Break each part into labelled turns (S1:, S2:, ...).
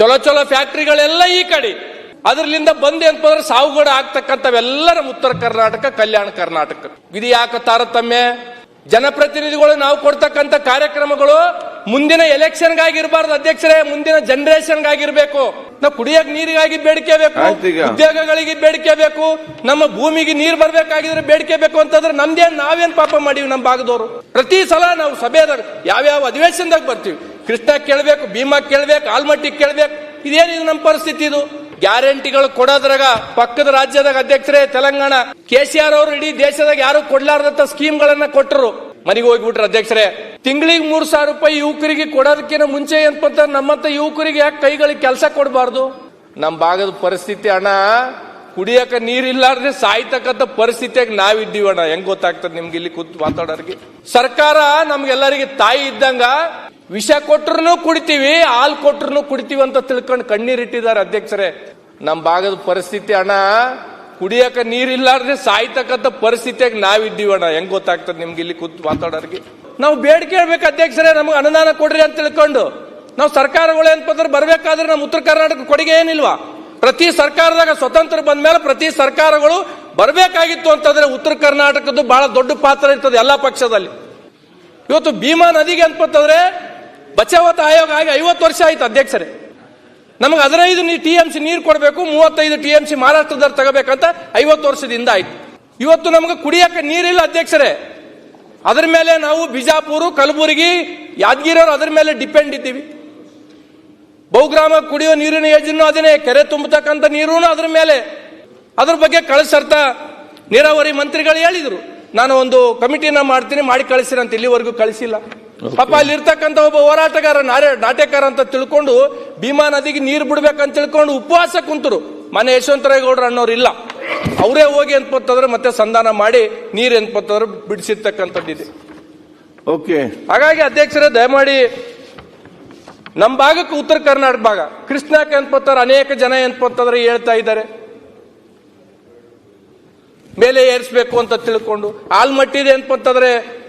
S1: ಚಲೋ ಚಲೋ ಫ್ಯಾಕ್ಟ್ರಿಗಳೆಲ್ಲ ಈ ಕಡೆ. ಅದರಿಂದ ಬಂದೆ ಅಂತಂದ್ರೆ ಸಾವುಗಡ ಆಗ್ತಕ್ಕಂಥವೆಲ್ಲರ ನಮ್ಮ ಉತ್ತರ ಕರ್ನಾಟಕ ಕಲ್ಯಾಣ ಕರ್ನಾಟಕ. ಇದು ಯಾಕೆ ತಾರತಮ್ಯ? ಜನಪ್ರತಿನಿಧಿಗಳು ನಾವು ಕೊಡ್ತಕ್ಕಂಥ ಕಾರ್ಯಕ್ರಮಗಳು ಮುಂದಿನ ಎಲೆಕ್ಷನ್ಗಾಗಿರ್ಬಾರ್ದು ಅಧ್ಯಕ್ಷರೇ ಮುಂದಿನ ಜನರೇಷನ್ಗಾಗಿರ್ಬೇಕು. ನಾವು ಕುಡಿಯಕ್ ನೀರಿಗಾಗಿ ಬೇಡಿಕೆ ಬೇಕು. ಉದ್ಯೋಗಗಳಿಗೆ ಬೇಡಿಕೆ ಬೇಕು. ನಮ್ಮ ಭೂಮಿಗೆ ನೀರು ಬರ್ಬೇಕಾಗಿದ್ರೆ ಬೇಡಿಕೆ ಬೇಕು ಅಂತಂದ್ರೆ ನಮ್ದೇನ್ ನಾವೇನ್ ಪಾಪ ಮಾಡೀವಿ ನಮ್ಮ ಭಾಗದವರು. ಪ್ರತಿ ಸಲ ನಾವು ಸಭೆದಾಗ ಯಾವ್ಯಾವ ಅಧಿವೇಶನದಾಗ ಬರ್ತೀವಿ ಕೃಷ್ಣ ಕೇಳ್ಬೇಕು, ಭೀಮಾ ಕೇಳ್ಬೇಕು, ಆಲ್ಮಟ್ಟಿ ಕೇಳ್ಬೇಕು ಇದೇನಿದು ನಮ್ಮ ಪರಿಸ್ಥಿತಿ ಇದು? ಗ್ಯಾರಂಟಿಗಳು ಕೊಡೋದ್ರಾಗ ಪಕ್ಕದ ರಾಜ್ಯದಾಗ ಅಧ್ಯಕ್ಷರೇ, ತೆಲಂಗಾಣ, ಕೆ ಸಿ ಆರ್ ಅವರು ಇಡೀ ದೇಶದಾಗ ಯಾರು ಕೊಡ್ಲಾರ್ದಂತ ಸ್ಕೀಮ್ಗಳನ್ನ ಕೊಟ್ಟರು ಮನೆಗೆ ಹೋಗ್ಬಿಟ್ರು ಅಧ್ಯಕ್ಷರೇ. ತಿಂಗಳಿಗೆ ಮೂರ್ ಸಾವಿರ ರೂಪಾಯಿ ಯುವಕರಿಗೆ ಕೊಡೋದಕ್ಕಿಂತ ಮುಂಚೆ ಏನಪ್ಪ ನಮ್ಮಂತ ಯುವಕರಿಗೆ ಯಾಕೆ ಕೈಗಳಿಗೆ ಕೆಲಸ ಕೊಡಬಾರ್ದು? ನಮ್ಮ ಭಾಗದ ಪರಿಸ್ಥಿತಿ ಅಣ್ಣ ಕುಡಿಯಕ ನೀರಿಲ್ಲಾರ್ದೆ ಸಾಯ್ತಕ್ಕಂಥ ಪರಿಸ್ಥಿತಿಯಾಗಿ ನಾವಿದ್ದೀವಿ ಅಣ್ಣ ಹೆಂಗ್ ಗೊತ್ತಾಗ್ತದೆ ನಿಮ್ಗೆ ಇಲ್ಲಿ ಕೂತು ಮಾತಾಡೋರಿಗೆ ಸರ್ಕಾರ ನಮ್ಗೆಲ್ಲರಿಗೆ ತಾಯಿ ಇದ್ದಂಗ ವಿಷ ಕೊಟ್ರು ಕುಡಿತೀವಿ, ಹಾಲು ಕೊಟ್ರು ಕುಡಿತೀವಿ ಅಂತ ತಿಳ್ಕೊಂಡು ಕಣ್ಣೀರಿಟ್ಟಿದ್ದಾರೆ ಅಧ್ಯಕ್ಷರೇ. ನಮ್ಮ ಭಾಗದ ಪರಿಸ್ಥಿತಿ ಅಣ್ಣ, ಕುಡಿಯಕ ನೀರಿಲ್ಲಾರ್ದೆ ಸಾಯ್ತಕ್ಕಂಥ ಪರಿಸ್ಥಿತಿಯಾಗಿ ನಾವಿದ್ದೀವಿ ಅಣ್ಣ. ಹೆಂಗ್ ಗೊತ್ತಾಗ್ತದೆ ನಿಮ್ಗೆ ಇಲ್ಲಿ ಕೂತ್ ಮಾತಾಡೋರಿಗೆ? ನಾವು ಬೇಡಿಕೆ ಹೇಳ್ಬೇಕು ಅಧ್ಯಕ್ಷರೇ, ನಮ್ಗೆ ಅನುದಾನ ಕೊಡ್ರಿ ಅಂತ ತಿಳ್ಕೊಂಡು. ನಾವು ಸರ್ಕಾರಗಳು ಏನ್ಪಂದ್ರೆ ಬರ್ಬೇಕಾದ್ರೆ ನಮ್ಮ ಉತ್ತರ ಕರ್ನಾಟಕ ಕೊಡುಗೆ ಏನಿಲ್ವಾ? ಪ್ರತಿ ಸರ್ಕಾರದಾಗ ಸ್ವತಂತ್ರ ಬಂದ ಮೇಲೆ ಪ್ರತಿ ಸರ್ಕಾರಗಳು ಬರಬೇಕಾಗಿತ್ತು ಅಂತಂದ್ರೆ ಉತ್ತರ ಕರ್ನಾಟಕದ್ದು ಬಹಳ ದೊಡ್ಡ ಪಾತ್ರ ಇರ್ತದೆ ಎಲ್ಲಾ ಪಕ್ಷದಲ್ಲಿ. ಇವತ್ತು ಭೀಮಾ ನದಿಗೆ ಅಂತಂದ್ರೆ ಬಚಾವತ ಆಯೋಗ ಆಗಿ ಐವತ್ತು ವರ್ಷ ಆಯ್ತು ಅಧ್ಯಕ್ಷರೇ. ನಮಗೆ ಹದಿನೈದು ಟಿ ಎಂ ಸಿ ನೀರು ಕೊಡಬೇಕು, ಮೂವತ್ತೈದು ಟಿ ಎಂ ಸಿ ಮಹಾರಾಷ್ಟ್ರದವ್ರು ತಗೋಬೇಕಂತ ಐವತ್ತು ವರ್ಷದಿಂದ ಆಯ್ತು. ಇವತ್ತು ನಮಗೆ ಕುಡಿಯಕ್ಕೆ ನೀರಿಲ್ಲ ಅಧ್ಯಕ್ಷರೇ. ಅದರ ಮೇಲೆ ನಾವು ಬಿಜಾಪುರ, ಕಲಬುರಗಿ, ಯಾದಗಿರಿಯವರು ಅದರ ಮೇಲೆ ಡಿಪೆಂಡ್ ಇದ್ದೀವಿ. ಬಹುಗ್ರಾಮ ಕುಡಿಯೋ ನೀರಿನ ಯೋಜನೆ ಅದನ್ನೇ, ಕೆರೆ ತುಂಬತಕ್ಕಂಥ ನೀರು ಅದ್ರ ಮೇಲೆ. ಅದ್ರ ಬಗ್ಗೆ ಕಳಿಸರ್ತ ನೀರಾವರಿ ಮಂತ್ರಿಗಳು ಹೇಳಿದರು. ನಾನು ಒಂದು ಕಮಿಟಿನ ಮಾಡ್ತೀನಿ, ಮಾಡಿ ಕಳಿಸಿರಂತ ಇಲ್ಲಿವರೆಗೂ ಕಳಿಸಿಲ್ಲ. ಪಾಪ ಅಲ್ಲಿ ಇರ್ತಕ್ಕಂತ ಒಬ್ಬ ಹೋರಾಟಗಾರ ನಾರೆ ನಾಟ್ಯಕಾರ ಅಂತ ತಿಳ್ಕೊಂಡು ಭೀಮಾ ನದಿಗೆ ನೀರು ಬಿಡ್ಬೇಕಂತ ತಿಳ್ಕೊಂಡು ಉಪವಾಸ ಕುಂತರು. ಮನೆ ಯಶವಂತರೇಗೌಡರು ಅನ್ನೋರು ಇಲ್ಲ ಅವರೇ ಹೋಗಿ ಅಂತಂದ್ರೆ ಮತ್ತೆ ಸಂಧಾನ ಮಾಡಿ ನೀರು ಅಂತಂದ್ರೆ ಬಿಡಿಸಿರ್ತಕ್ಕಂಥದ್ದಿದೆ
S2: ಓಕೆ
S1: ಹಾಗಾಗಿ ಅಧ್ಯಕ್ಷರೇ ದಯಮಾಡಿ ನಮ್ಮ ಭಾಗಕ್ಕೆ ಉತ್ತರ ಕರ್ನಾಟಕ ಭಾಗ. ಕೃಷ್ಣಕ್ಕೆ ಅನ್ಪತ್ತಾರೆ ಅನೇಕ ಜನ ಅನ್ಪತ್ತಂದ್ರೆ ಹೇಳ್ತಾ ಇದ್ದಾರೆ. ಮೇಲೆ ಏರಿಸ್ಬೇಕು ಅಂತ ತಿಳ್ಕೊಂಡು ಆಲ್ಮಟ್ಟಿದೆ ಅನ್ಪತ್ತಂದ್ರೆ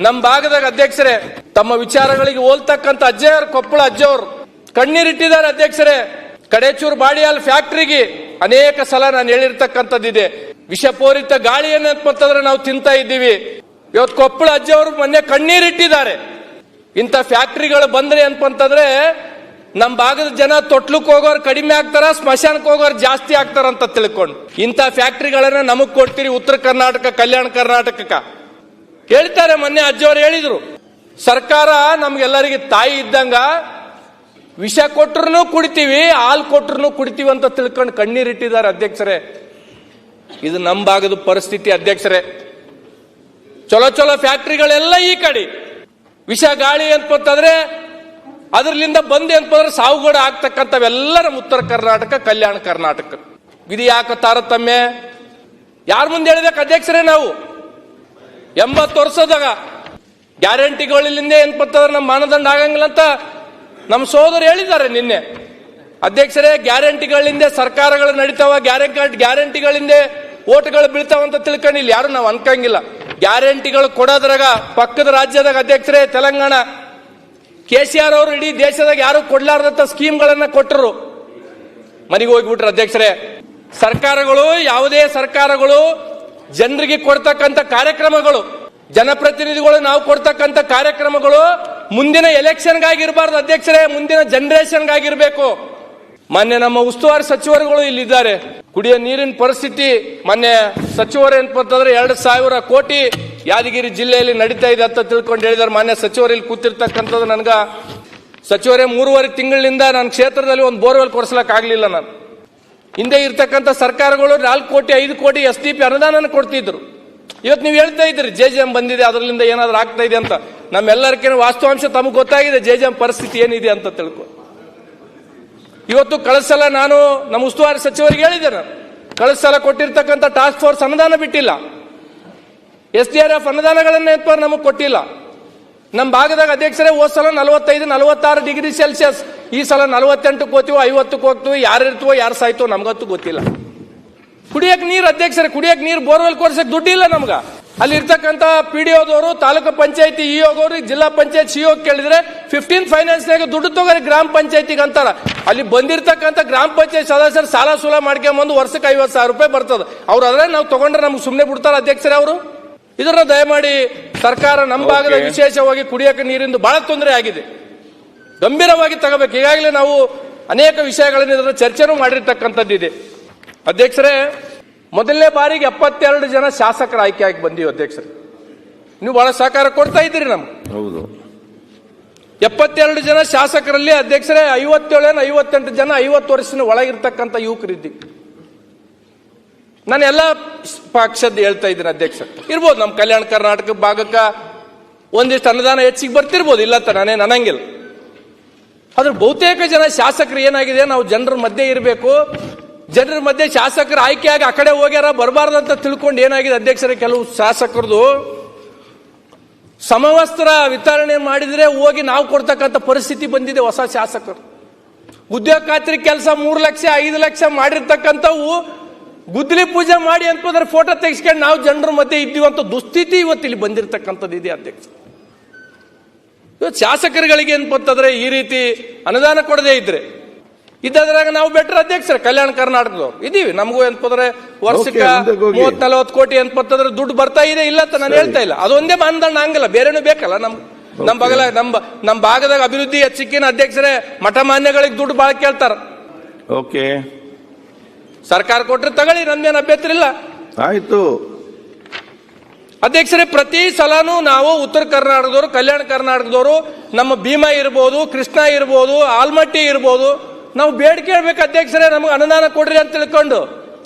S1: ನಮ್ಮ ಭಾಗದಾಗ ಅಧ್ಯಕ್ಷರೇ, ತಮ್ಮ ವಿಚಾರಗಳಿಗೆ ಹೋಲ್ತಕ್ಕಂತ ಅಜ್ಜಯ್ಯವ್ರ, ಕೊಪ್ಪಳ ಅಜ್ಜವ್ರು, ಕಣ್ಣೀರಿಟ್ಟಿದ್ದಾರೆ ಅಧ್ಯಕ್ಷರೇ. ಕಡೇಚೂರು ಬಾಡಿಯಾಲ್ ಫ್ಯಾಕ್ಟ್ರಿಗೆ ಅನೇಕ ಸಲ ನಾನು ಹೇಳಿರ್ತಕ್ಕಂಥದ್ದಿದೆ. ವಿಷಪೂರಿತ ಗಾಳಿಯನ್ನು ಅಂತಂದ್ರೆ ನಾವು ತಿಂತಾ ಇದ್ದೀವಿ. ಇವತ್ತು ಕೊಪ್ಪಳ ಅಜ್ಜವರು ಮೊನ್ನೆ ಕಣ್ಣೀರಿಟ್ಟಿದ್ದಾರೆ. ಇಂಥ ಫ್ಯಾಕ್ಟ್ರಿಗಳು ಬಂದ್ರೆ ಅಂತಂದ್ರೆ ನಮ್ಮ ಭಾಗದ ಜನ ತೊಟ್ಲಕ್ಕೆ ಹೋಗೋರು ಕಡಿಮೆ ಆಗ್ತಾರ ಸ್ಮಶಾನಕ್ಕೆ ಹೋಗೋರು ಜಾಸ್ತಿ ಆಗ್ತಾರ ಅಂತ ತಿಳ್ಕೊಂಡು. ಇಂಥ ಫ್ಯಾಕ್ಟ್ರಿಗಳನ್ನ ನಮಗ್ ಕೊಡ್ತೀರಿ ಉತ್ತರ ಕರ್ನಾಟಕ, ಕಲ್ಯಾಣ ಕರ್ನಾಟಕಕ್ಕ. ಹೇಳ್ತಾರೆ ಮೊನ್ನೆ ಅಜ್ಜವ್ರು ಹೇಳಿದ್ರು, ಸರ್ಕಾರ ನಮ್ಗೆಲ್ಲರಿಗೆ ತಾಯಿ ಇದ್ದಂಗ ವಿಷ ಕೊಟ್ರು ಕುಡಿತೀವಿ, ಹಾಲು ಕೊಟ್ರು ಕುಡಿತೀವಿ ಅಂತ ತಿಳ್ಕೊಂಡು ಕಣ್ಣೀರಿಟ್ಟಿದ್ದಾರೆ ಅಧ್ಯಕ್ಷರೇ. ಇದು ನಮ್ಮ ಭಾಗದ ಪರಿಸ್ಥಿತಿ ಅಧ್ಯಕ್ಷರೇ. ಚಲೋ ಚಲೋ ಫ್ಯಾಕ್ಟ್ರಿಗಳೆಲ್ಲ ಈ ಕಡೆ. ವಿಷ ಗಾಳಿ ಅಂತಂದ್ರೆ ಅದರಲ್ಲಿಂದ ಬಂದೆ ಅಂತಂದ್ರೆ ಸಾವುಗಡ ಆಗ್ತಕ್ಕಂಥವೆಲ್ಲ ನಮ್ಮ ಉತ್ತರ ಕರ್ನಾಟಕ, ಕಲ್ಯಾಣ ಕರ್ನಾಟಕ. ಇದು ಯಾಕೆ ತಾರತಮ್ಯ? ಯಾರ ಮುಂದೆ ಹೇಳ್ಬೇಕು ಅಧ್ಯಕ್ಷರೇ ನಾವು? ಎಂಬತ್ತು ವರ್ಷದಾಗ ಗ್ಯಾರಂಟಿಗಳಿಂದ ಬರ್ತದ ನಮ್ಮ ಮಾನದಂಡ ಆಗಂಗಿಲ್ಲ ಅಂತ ನಮ್ಮ ಸೋದರು ಹೇಳಿದ್ದಾರೆ ನಿನ್ನೆ. ಅಧ್ಯಕ್ಷರೇ, ಗ್ಯಾರಂಟಿಗಳಿಂದ ಸರ್ಕಾರಗಳು ನಡೀತಾವ, ಗ್ಯಾರಂಟಿ ಗ್ಯಾರಂಟಿಗಳಿಂದ ಓಟ್ಗಳು ತಿಳ್ಕೊಂಡು ಇಲ್ಲಿ ಯಾರು ನಾವು ಅನ್ಕಂಗಿಲ್ಲ. ಗ್ಯಾರಂಟಿಗಳು ಕೊಡೋದ್ರಾಗ ಪಕ್ಕದ ರಾಜ್ಯದಾಗ ಅಧ್ಯಕ್ಷರೇ, ತೆಲಂಗಾಣ, ಕೆ ಸಿ ಆರ್ ಅವರು ಇಡೀ ದೇಶದಾಗ ಯಾರು ಕೊಡ್ಲಾರ್ದಂತ ಸ್ಕೀಮ್ಗಳನ್ನ ಕೊಟ್ಟರು. ಮನೆಗೆ ಹೋಗ್ಬಿಟ್ರು ಅಧ್ಯಕ್ಷರೇ. ಸರ್ಕಾರಗಳು, ಯಾವುದೇ ಸರ್ಕಾರಗಳು ಜನರಿಗೆ ಕೊಡ್ತಕ್ಕಂಥ ಕಾರ್ಯಕ್ರಮಗಳು, ಜನಪ್ರತಿನಿಧಿಗಳು ನಾವು ಕೊಡ್ತಕ್ಕಂಥ ಕಾರ್ಯಕ್ರಮಗಳು ಮುಂದಿನ ಎಲೆಕ್ಷನ್ಗಾಗಿರಬಾರ್ದು ಅಧ್ಯಕ್ಷರೇ, ಮುಂದಿನ ಜನರೇಷನ್ಗಾಗಿರ್ಬೇಕು. ಮೊನ್ನೆ ನಮ್ಮ ಉಸ್ತುವಾರಿ ಸಚಿವರುಗಳು ಇಲ್ಲಿದ್ದಾರೆ. ಕುಡಿಯೋ ನೀರಿನ ಪರಿಸ್ಥಿತಿ ಮೊನ್ನೆ ಸಚಿವರು ಅಂತಂದ್ರೆ ಎರಡು ಸಾವಿರ ಕೋಟಿ ಯಾದಗಿರಿ ಜಿಲ್ಲೆಯಲ್ಲಿ ನಡೀತಾ ಇದೆ ಅಂತ ತಿಳ್ಕೊಂಡು ಹೇಳಿದಾರೆ ಮಾನ್ಯ ಸಚಿವರು ಇಲ್ಲಿ ಕೂತಿರ್ತಕ್ಕಂಥದ್ದು ನನಗ. ಸಚಿವರೇ, ಮೂರುವರೆ ತಿಂಗಳಿನಿಂದ ನನ್ನ ಕ್ಷೇತ್ರದಲ್ಲಿ ಒಂದು ಬೋರ್ವೆಲ್ ಕೊಡಿಸ್ಲಕ್ಕಾಗಲಿಲ್ಲ ನಾನು. ಹಿಂದೆ ಇರ್ತಕ್ಕಂಥ ಸರ್ಕಾರಗಳು ನಾಲ್ಕು ಕೋಟಿ, ಐದು ಕೋಟಿ ಎಸ್ ಡಿ ಪಿ ಅನುದಾನ ಕೊಡ್ತಿದ್ರು. ಇವತ್ತು ನೀವು ಹೇಳ್ತಾ ಇದ್ರಿ ಜೆ ಜೆ ಎಂ ಬಂದಿದೆ ಅದರಿಂದ ಏನಾದ್ರೂ ಆಗ್ತಾ ಇದೆ ಅಂತ. ನಮ್ಮೆಲ್ಲರಿಗೇನು ವಾಸ್ತವಾಂಶ ತಮಗೆ ಗೊತ್ತಾಗಿದೆ, ಜೆ ಜೆ ಎಂ ಪರಿಸ್ಥಿತಿ ಏನಿದೆ ಅಂತ ತಿಳ್ಕೊ. ಇವತ್ತು ಕಳಿಸಲ ಸಲ ನಾನು ನಮ್ಮ ಉಸ್ತುವಾರಿ ಸಚಿವರಿಗೆ ಹೇಳಿದೆ ನಾನು. ಕಳಿಸಲ ಸಲ ಕೊಟ್ಟಿರ್ತಕ್ಕಂಥ ಟಾಸ್ಕ್ ಫೋರ್ಸ್ ಅನುದಾನ ಬಿಟ್ಟಿಲ್ಲ. ಎಸ್ ಡಿ ಆರ್ ಎಫ್ ಅನುದಾನಗಳನ್ನೇ ನಮಗೆ ಕೊಟ್ಟಿಲ್ಲ. ನಮ್ಮ ಭಾಗದಾಗ ಅಧ್ಯಕ್ಷರೇ, ಹೋದ ಸಲ ನಲವತ್ತೈದು, ನಲವತ್ತಾರು ಡಿಗ್ರಿ ಸೆಲ್ಸಿಯಸ್. ಈ ಸಲ ನಲವತ್ತೆಂಟಕ್ಕೆ ಹೋಗ್ತೀವೋ ಐವತ್ತಕ್ಕೆ ಹೋಗ್ತೀವಿ, ಯಾರು ಇರ್ತೀವೋ, ಯಾರು ಸಾಯ್ತೋ ನಮಗಂತೂ ಗೊತ್ತಿಲ್ಲ. ಕುಡಿಯಕ್ ನೀರು ಅಧ್ಯಕ್ಷರೇ, ಕುಡಿಯಕ್ ನೀರು ಬೋರ್ವೆಲ್ ಕೊಡ್ಸಕ್ ದುಡ್ಡಿಲ್ಲ ನಮ್ಗ. ಅಲ್ಲಿ ಇರ್ತಕ್ಕಂತ ಪಿ ಡಿ ಒದವರು, ತಾಲೂಕು ಪಂಚಾಯತಿ ಇ ಹೋಗೋರು ಜಿಲ್ಲಾ ಪಂಚಾಯತ್ ಸಿ ಕೇಳಿದ್ರೆ ಫಿಫ್ಟೀನ್ ಫೈನಾನ್ಸ್ನಾಗ ದುಡ್ಡು ತಗೋರಿ ಗ್ರಾಮ ಪಂಚಾಯತಿಗೆ ಅಂತಾರ. ಅಲ್ಲಿ ಬಂದಿರ್ತಕ್ಕಂಥ ಗ್ರಾಮ ಪಂಚಾಯತ್ ಸದಸ್ಯರು ಸಾಲ ಸೂಲ ಮಾಡ್ಕೊಂಬಂದು ವರ್ಷಕ್ಕೆ ಐವತ್ತು ಸಾವಿರ ರೂಪಾಯಿ ಬರ್ತದೆ. ಅವ್ರು ಅದ್ರೆ ನಾವು ತಗೊಂಡ್ರೆ ನಮ್ಗೆ ಸುಮ್ಮನೆ ಬಿಡ್ತಾರ ಅಧ್ಯಕ್ಷರೇ ಅವರು. ಇದನ್ನ ದಯಮಾಡಿ ಸರ್ಕಾರ ನಮ್ಮ ಭಾಗದ ವಿಶೇಷವಾಗಿ ಕುಡಿಯಕ್ಕೆ ನೀರಿಂದು ಬಹಳ ತೊಂದರೆ ಆಗಿದೆ. ಗಂಭೀರವಾಗಿ ತಗೋಬೇಕು. ಈಗಾಗಲೇ ನಾವು ಅನೇಕ ವಿಷಯಗಳನ್ನು ಇದರ ಚರ್ಚೆನೂ ಮಾಡಿರ್ತಕ್ಕಂಥದ್ದಿದೆ. ಅಧ್ಯಕ್ಷರೇ ಮೊದಲನೇ ಬಾರಿಗೆ ಎಪ್ಪತ್ತೆರಡು ಜನ ಶಾಸಕರ ಆಯ್ಕೆ ಆಗಿ ಬಂದೀವಿ ಅಧ್ಯಕ್ಷರೇ. ನೀವು ಬಹಳ ಸಹಕಾರ ಕೊಡ್ತಾ ಇದ್ದೀರಿ ನಮ್ಗೆ.
S2: ಹೌದು.
S1: ಎಪ್ಪತ್ತೆರಡು ಜನ ಶಾಸಕರಲ್ಲಿ ಅಧ್ಯಕ್ಷರೇ ಐವತ್ತೇಳೇನು ಐವತ್ತೆಂಟು ಜನ ಐವತ್ತು ವರ್ಷದ ಒಳಗಿರ್ತಕ್ಕಂಥ ಯುವಕರಿದ್ದೀವಿ. ನಾನು ಎಲ್ಲ ಪಕ್ಷದ ಹೇಳ್ತಾ ಇದ್ದೀನಿ ಅಧ್ಯಕ್ಷ. ಇರ್ಬೋದು ನಮ್ಮ ಕಲ್ಯಾಣ ಕರ್ನಾಟಕ ಭಾಗಕ್ಕೆ ಒಂದಿಷ್ಟು ಅನುದಾನ ಹೆಚ್ಚಿಗೆ ಬರ್ತಿರ್ಬೋದು, ಇಲ್ಲ ಅಂತ ನಾನೇ ನನಂಗಿಲ್ಲ ಆದ್ರೆ ಬಹುತೇಕ ಜನ ಶಾಸಕರು ಏನಾಗಿದೆ, ನಾವು ಜನರ ಮಧ್ಯೆ ಇರಬೇಕು. ಜನರ ಮಧ್ಯೆ ಶಾಸಕರು ಆಯ್ಕೆಯಾಗಿ ಆ ಕಡೆ ಹೋಗ್ಯಾರ, ಬರಬಾರ್ದು ಅಂತ ತಿಳ್ಕೊಂಡು ಏನಾಗಿದೆ ಅಧ್ಯಕ್ಷರ, ಕೆಲವು ಶಾಸಕರದು ಸಮವಸ್ತ್ರ ವಿತರಣೆ ಮಾಡಿದ್ರೆ ಹೋಗಿ ನಾವು ಕೊಡ್ತಕ್ಕಂಥ ಪರಿಸ್ಥಿತಿ ಬಂದಿದೆ ಹೊಸ ಶಾಸಕರು. ಉದ್ಯೋಗ ಖಾತ್ರಿ ಕೆಲಸ ಮೂರು ಲಕ್ಷ, ಐದು ಲಕ್ಷ ಮಾಡಿರ್ತಕ್ಕಂಥವು ಗುದ್ದಲಿ ಪೂಜೆ ಮಾಡಿ ಅಂತಂದ್ರೆ ಫೋಟೋ ತೆಗಿಸ್ಕೊಂಡು ನಾವು ಜನರ ಮಧ್ಯೆ ಇದ್ದೀವಿ ಅಂತ ದುಸ್ಥಿತಿ ಇವತ್ತು ಇಲ್ಲಿ ಬಂದಿರತಕ್ಕಂಥದ್ದು ಇದೆ ಅಧ್ಯಕ್ಷ. ಇವತ್ತು ಶಾಸಕರುಗಳಿಗೆ ಏನಪ್ಪಂತಂದ್ರೆ ಈ ರೀತಿ ಅನುದಾನ ಕೊಡದೇ ಇದ್ರೆ. ಇದ್ದದ್ರಾಗ ನಾವು ಬೆಟ್ರ್ ಅಧ್ಯಕ್ಷರ ಕಲ್ಯಾಣ ಕರ್ನಾಟಕದವ್ರು. ಇದೀವಿ. ನಮಗೂ ಏನ್ಪಂದ್ರೆ ವರ್ಷಕ್ಕೆ. ಮೂವತ್ ನಲವತ್ತು ಕೋಟಿ ಏನಪ್ಪಂತಂದ್ರೆ ದುಡ್ಡು ಬರ್ತಾ ಇದೆ ಇಲ್ಲ ಅಂತ ನಾನು ಹೇಳ್ತಾ ಇಲ್ಲ. ಅದೊಂದೇ ಮಾನದಂಡ ಹಂಗಲ್ಲ ಬೇರೆನೂ ಬೇಕಲ್ಲ ನಮ್ ನಮ್ ಬಗಲ ನಮ್ ನಮ್ ಭಾಗದಾಗ ಅಭಿವೃದ್ಧಿ ಹೆಚ್ಚಿಕ್ಕಿನ ಅಧ್ಯಕ್ಷರೇ ಮಠ ಮಾನ್ಯಗಳಿಗೆ ದುಡ್ಡು ಬಾಳ ಕೇಳ್ತಾರ.
S2: ಓಕೆ.
S1: ಸರ್ಕಾರ ಕೊಟ್ಟರೆ ತಗೊಳ್ಳಿ ನಮ್ದೇನು ಅಭ್ಯಂತರ ಇಲ್ಲ
S2: ಆಯ್ತು.
S1: ಅಧ್ಯಕ್ಷರೇ ಪ್ರತಿ ಸಲನೂ ನಾವು ಉತ್ತರ ಕರ್ನಾಟಕದವರು ಕಲ್ಯಾಣ ಕರ್ನಾಟಕದವರು ನಮ್ಮ ಭೀಮಾ ಇರ್ಬೋದು ಕೃಷ್ಣ ಇರ್ಬೋದು ಆಲ್ಮಟ್ಟಿ ಇರ್ಬೋದು ನಾವು ಬೇಡಿಕೆ ಹೇಳ್ಬೇಕು ಅಧ್ಯಕ್ಷರೇ ನಮ್ಗೆ ಅನುದಾನ ಕೊಡ್ರಿ ಅಂತ ತಿಳ್ಕೊಂಡು.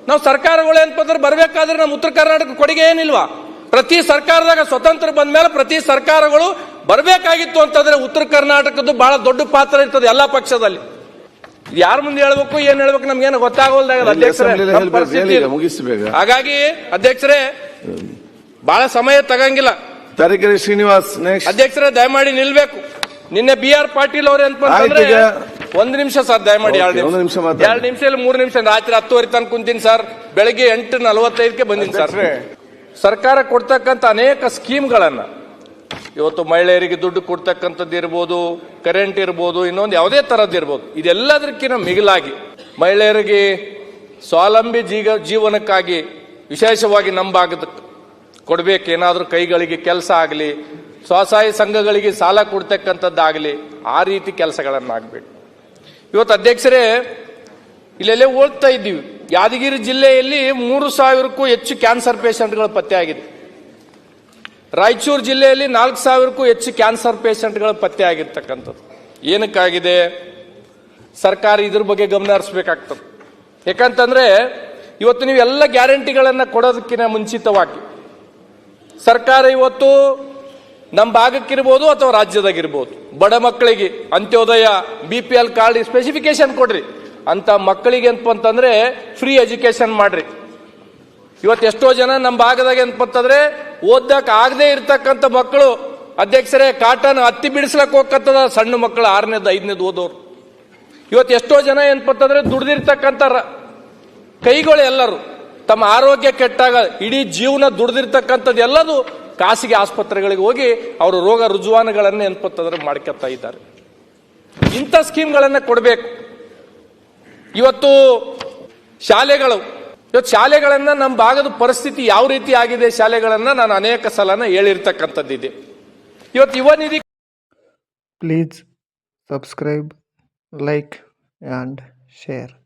S1: ನಾವು ಸರ್ಕಾರಗಳು ಏನಪ್ಪಂದ್ರೆ ಬರ್ಬೇಕಾದ್ರೆ ನಮ್ಮ ಉತ್ತರ ಕರ್ನಾಟಕ ಕೊಡುಗೆ ಏನಿಲ್ವಾ? ಪ್ರತಿ ಸರ್ಕಾರದಾಗ ಸ್ವತಂತ್ರ ಬಂದ ಮೇಲೆ ಪ್ರತಿ ಸರ್ಕಾರಗಳು ಬರಬೇಕಾಗಿತ್ತು ಅಂತಂದ್ರೆ ಉತ್ತರ ಕರ್ನಾಟಕದ್ದು ಬಹಳ ದೊಡ್ಡ ಪಾತ್ರ ಇರ್ತದೆ ಎಲ್ಲ ಪಕ್ಷದಲ್ಲಿ. ಯಾರ ಮುಂದೆ ಹೇಳ್ಬೇಕು ಏನ್ ಹೇಳ್ಬೇಕು ನಮ್ಗೇನು ಗೊತ್ತಾಗೋಲ್ದಾಗಲ್ಲ.
S2: ಅಲ್ಲಿ
S1: ಅಧ್ಯಕ್ಷರೇ
S2: ಮುಗಿಸಬೇಕು.
S1: ಹಾಗಾಗಿ ಅಧ್ಯಕ್ಷರೇ ಬಹಳ ಸಮಯ ತಗಂಗಿಲ್ಲ.
S2: ತರೀಕೆರೆ ಶ್ರೀನಿವಾಸ್
S1: ಅಧ್ಯಕ್ಷರೇ ದಯಮಾಡಿ ನಿಲ್ಬೇಕು. ನಿನ್ನೆ ಬಿ ಆರ್ ಪಾಟೀಲ್ ಅವ್ರ. ಒಂದ್ ನಿಮಿಷ ಸರ್ ದಯಮಾಡಿ ಎರಡು ನಿಮಿಷ. ಎರಡು ನಿಮಿಷ ಇಲ್ಲ ಮೂರು ನಿಮಿಷ ರಾತ್ರಿ ಹತ್ತುವರೆ ತನಕ ಕುಂತೀನಿ ಸರ್. ಬೆಳಗ್ಗೆ ಎಂಟು ನಲವತ್ತೈದಕ್ಕೆ ಬಂದಿನಿ ಸರ್. ಸರ್ಕಾರ ಕೊಡ್ತಕ್ಕಂತ ಅನೇಕ ಸ್ಕೀಮ್ಗಳನ್ನ ಇವತ್ತು ಮಹಿಳೆಯರಿಗೆ ದುಡ್ಡು ಕೊಡ್ತಕ್ಕಂಥದ್ದು ಇರ್ಬೋದು ಕರೆಂಟ್ ಇರ್ಬೋದು, ಇನ್ನೊಂದು ಯಾವುದೇ ಥರದ್ದು ಇರ್ಬೋದು. ಇದೆಲ್ಲದಕ್ಕಿಂತ ಮಿಗಿಲಾಗಿ ಮಹಿಳೆಯರಿಗೆ ಸ್ವಾವಲಂಬಿ ಜೀಗ, ಜೀವನಕ್ಕಾಗಿ ವಿಶೇಷವಾಗಿ ನಮ್ಮ ಭಾಗದ ಏನಾದರೂ ಕೈಗಳಿಗೆ ಕೆಲಸ ಆಗಲಿ, ಸ್ವಸಹಾಯ ಸಂಘಗಳಿಗೆ ಸಾಲ ಕೊಡ್ತಕ್ಕಂಥದ್ದಾಗಲಿ, ಆ ರೀತಿ ಕೆಲಸಗಳನ್ನಾಗಬೇಕು. ಇವತ್ತು ಅಧ್ಯಕ್ಷರೇ, ಇಲ್ಲೆಲ್ಲೇ ಓದ್ತಾ ಇದ್ದೀವಿ. ಯಾದಗಿರಿ ಜಿಲ್ಲೆಯಲ್ಲಿ ಮೂರು ಸಾವಿರಕ್ಕೂ ಹೆಚ್ಚು ಕ್ಯಾನ್ಸರ್ ಪೇಷಂಟ್ಗಳು ಪತ್ತೆ ಆಗಿದೆ. ರಾಯಚೂರು ಜಿಲ್ಲೆಯಲ್ಲಿ ನಾಲ್ಕು ಸಾವಿರಕ್ಕೂ ಹೆಚ್ಚು ಕ್ಯಾನ್ಸರ್ ಪೇಷಂಟ್ಗಳು ಪತ್ತೆ ಆಗಿರ್ತಕ್ಕಂಥದ್ದು ಏನಕ್ಕಾಗಿದೆ? ಸರ್ಕಾರ ಇದ್ರ ಬಗ್ಗೆ ಗಮನ ಹರಿಸ್ಬೇಕಾಗ್ತದೆ. ಯಾಕಂತಂದ್ರೆ, ಇವತ್ತು ನೀವು ಎಲ್ಲ ಗ್ಯಾರಂಟಿಗಳನ್ನು ಕೊಡೋದಕ್ಕಿಂತ ಮುಂಚಿತವಾಗಿ, ಸರ್ಕಾರ ಇವತ್ತು ನಮ್ಮ ಭಾಗಕ್ಕಿರ್ಬೋದು ಅಥವಾ ರಾಜ್ಯದಾಗಿರ್ಬೋದು, ಬಡ ಮಕ್ಕಳಿಗೆ Antyodaya B P L card specification ಕೊಡ್ರಿ. ಅಂತ ಮಕ್ಕಳಿಗೆ ಅಂತಂದ್ರೆ ಫ್ರೀ ಎಜುಕೇಶನ್ ಮಾಡ್ರಿ. ಇವತ್ತು ಎಷ್ಟೋ ಜನ ನಮ್ಮ ಭಾಗದಾಗ ಏನಪ್ಪ ಅಂತಂದ್ರೆ ಓದಕ್ ಆಗದೆ ಇರ್ತಕ್ಕಂಥ ಮಕ್ಕಳು ಅಧ್ಯಕ್ಷರೇ ಕಾಟನ್ ಹತ್ತಿ ಬಿಡಿಸ್ಲಕ್ಕೆ ಹೋಗ್ಕತ್ತದ. ಸಣ್ಣ ಮಕ್ಕಳು ಆರನೇದು, ಐದನೇದು ಓದೋರು. ಇವತ್ತು ಎಷ್ಟೋ ಜನ ಏನು ಅಂತಂದ್ರೆ ದುಡ್ದಿರ್ತಕ್ಕಂಥ ಕೈಗಳು ಎಲ್ಲರೂ. ತಮ್ಮ ಆರೋಗ್ಯ ಕೆಟ್ಟಾಗ ಇಡೀ ಜೀವನ ದುಡ್ದಿರ್ತಕ್ಕಂಥದ್ದು ಎಲ್ಲದು ಖಾಸಗಿ ಆಸ್ಪತ್ರೆಗಳಿಗೆ ಹೋಗಿ ಅವರು ರೋಗ ರುಜುವಾನುಗಳನ್ನು ಏನ್ಪತ್ತಂದ್ರೆ ಮಾಡ್ಕೊತಾ ಇದ್ದಾರೆ. ಇಂಥ ಸ್ಕೀಮ್ಗಳನ್ನು ಕೊಡಬೇಕು. ಇವತ್ತು ಶಾಲೆಗಳು ಇವತ್ತು ಶಾಲೆಗಳನ್ನ ನಮ್ಮ ಭಾಗದ ಪರಿಸ್ಥಿತಿ ಯಾವ ರೀತಿ ಆಗಿದೆ ಶಾಲೆಗಳನ್ನ ನಾನು ಅನೇಕ ಸಲನ ಹೇಳಿರ್ತಕ್ಕಂಥದ್ದಿದೆ ಇವತ್ತು Yuva Nidhi
S3: please subscribe like and share.